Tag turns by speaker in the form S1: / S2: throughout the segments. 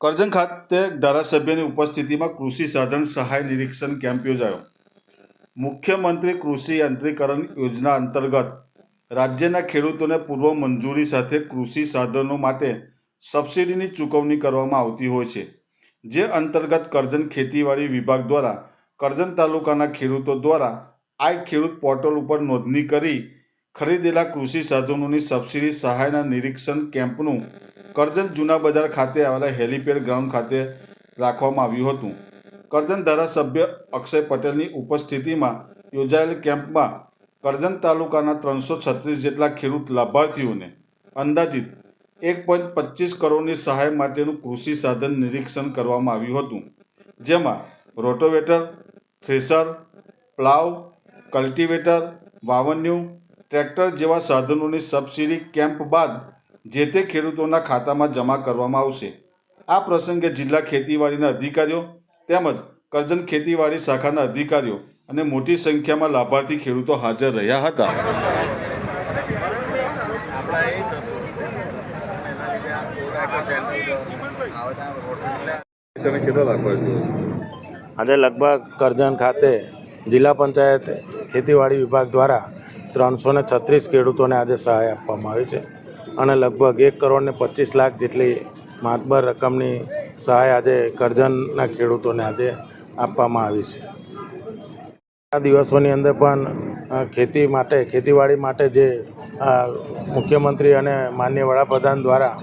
S1: કરજણ ખાતે ધારાસભ્યની ઉપસ્થિતિમાં કૃષિ સાધન સહાય નિરીક્ષણ કેમ્પ યોજાયો. મુખ્યમંત્રી કૃષિ યંત્રીકરણ યોજના અંતર્ગત રાજ્યના ખેડૂતોને પૂર્વ મંજૂરી સાથે કૃષિ સાધનો માટે સબસિડીની ચૂકવણી કરવામાં આવતી હોય છે, જે અંતર્ગત કરજણ ખેતીવાડી વિભાગ દ્વારા, કરજણ તાલુકાના ખેડૂતો દ્વારા આઈ ખેડૂત પોર્ટલ ઉપર નોંધણી કરી ખરીદેલા કૃષિ સાધનોની સબસિડી સહાયના નિરીક્ષણ કેમ્પનું કરજણ જૂના બજાર ખાતે આવેલા હેલીપેડ ગ્રાઉન્ડ ખાતે રાખવામાં આવ્યું હતું. કરજણ ધારાસભ્ય અક્ષય પટેલની ઉપસ્થિતિમાં યોજાયેલ કેમ્પમાં કરજણ તાલુકાના ત્રણસો છત્રીસ જેટલા ખેડૂત લાભાર્થીઓને અંદાજિત એક પોઈન્ટ પચીસ કરોડની સહાય માટેનું કૃષિ સાધન નિરીક્ષણ કરવામાં આવ્યું હતું. જેમાં રોટોવેટર, થ્રેસર, પ્લાવ, કલ્ટિવેટર, વાવન્યુ, ટ્રેક્ટર જેવા સાધનોની સબસિડી કેમ્પ બાદ જે તે ખેડૂતોના ખાતામાં જમા કરવામાં આવશે. આ પ્રસંગે જિલ્લા ખેતીવાડીના અધિકારીઓ તેમજ કરજણ ખેતીવાડી શાખાના અધિકારીઓ અને મોટી સંખ્યામાં લાભાર્થી ખેડૂતો હાજર રહ્યા હતા.
S2: આજે લગભગ કરજણ ખાતે જિલ્લા પંચાયત ખેતીવાડી વિભાગ દ્વારા ત્રણસો છત્રીસ ખેડૂતોને આજે સહાય આપવામાં આવી છે. અને લગભગ એક કરોડ ને પચીસ લાખ જેટલી માતબર રકમની સહાય આજે કરજણના ખેડૂતોને આજે આપવામાં આવી છે. આ દિવસોની અંદર પણ ખેતી માટે, ખેતીવાડી માટે જે મુખ્યમંત્રી અને માન્ય વડાપ્રધાન દ્વારા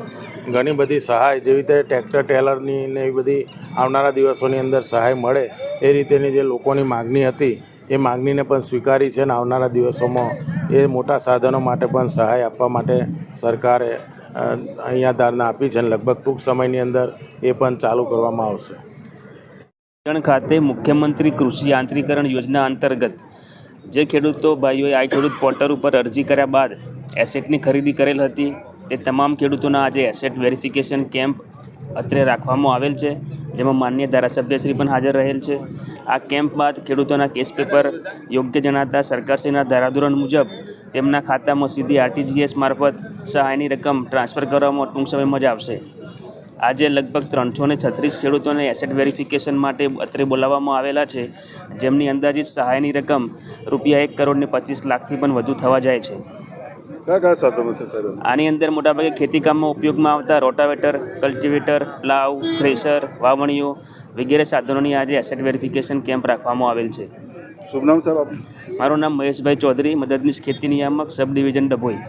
S2: ઘણી બધી સહાય જેવી રીતે ટ્રેક્ટર, ટેલરની ને એવી બધી આવનારા દિવસોની અંદર સહાય મળે એ રીતેની જે લોકોની માગણી હતી, એ માગણીને પણ સ્વીકારી છે અને આવનારા દિવસોમાં એ મોટા સાધનો માટે પણ સહાય આપવા માટે સરકારે અહીંયા ધારણા આપી છે અને લગભગ ટૂંક સમયની અંદર એ પણ ચાલુ કરવામાં આવશે.
S3: પાટણ ખાતે મુખ્યમંત્રી કૃષિ યાંત્રીકરણ યોજના અંતર્ગત જે ખેડૂતો ભાઈઓએ આ ખેડૂત પોર્ટલ ઉપર અરજી કર્યા બાદ એસેટની ખરીદી કરેલ હતી, તે તમામ ખેડૂતોના આજે એસેટ વેરિફિકેશન કેમ્પ અત્રે રાખવામાં આવેલ છે, જેમાં માન્ય ધારાસભ્યશ્રી પણ હાજર રહેલ છે. આ કેમ્પ બાદ ખેડૂતોના કેસ પેપર યોગ્ય જણાતા સરકારશ્રીના ધારાધોરણ મુજબ તેમના ખાતામાં સીધી આરટીજીએસ મારફત સહાયની રકમ ટ્રાન્સફર કરવામાં ટૂંક સમયમાં જ આવશે. આજે લગભગ ત્રણસો ને છત્રીસ ખેડૂતોને એસેટ વેરિફિકેશન માટે અત્રે બોલાવવામાં આવેલા છે. જેમની અંદાજિત સહાયની રકમ રૂપિયા એક કરોડને પચીસ લાખથી પણ વધુ થવા જાય છે. આની અંદર મોટાભાગે ખેતીકામમાં ઉપયોગમાં આવતા રોટાવેટર કલ્ટિવેટર પ્લાવ થ્રેસર વાવણીઓ વગેરે સાધનોની આજે એસેટ વેરિફિકેશન કેમ્પ રાખવામાં આવેલ છે.
S1: શુભ નામ સાહેબ
S3: મારું નામ મહેશભાઈ ચૌધરી મદદનીશ ખેતી નિયામક સબ ડિવિઝન ડભોઈ.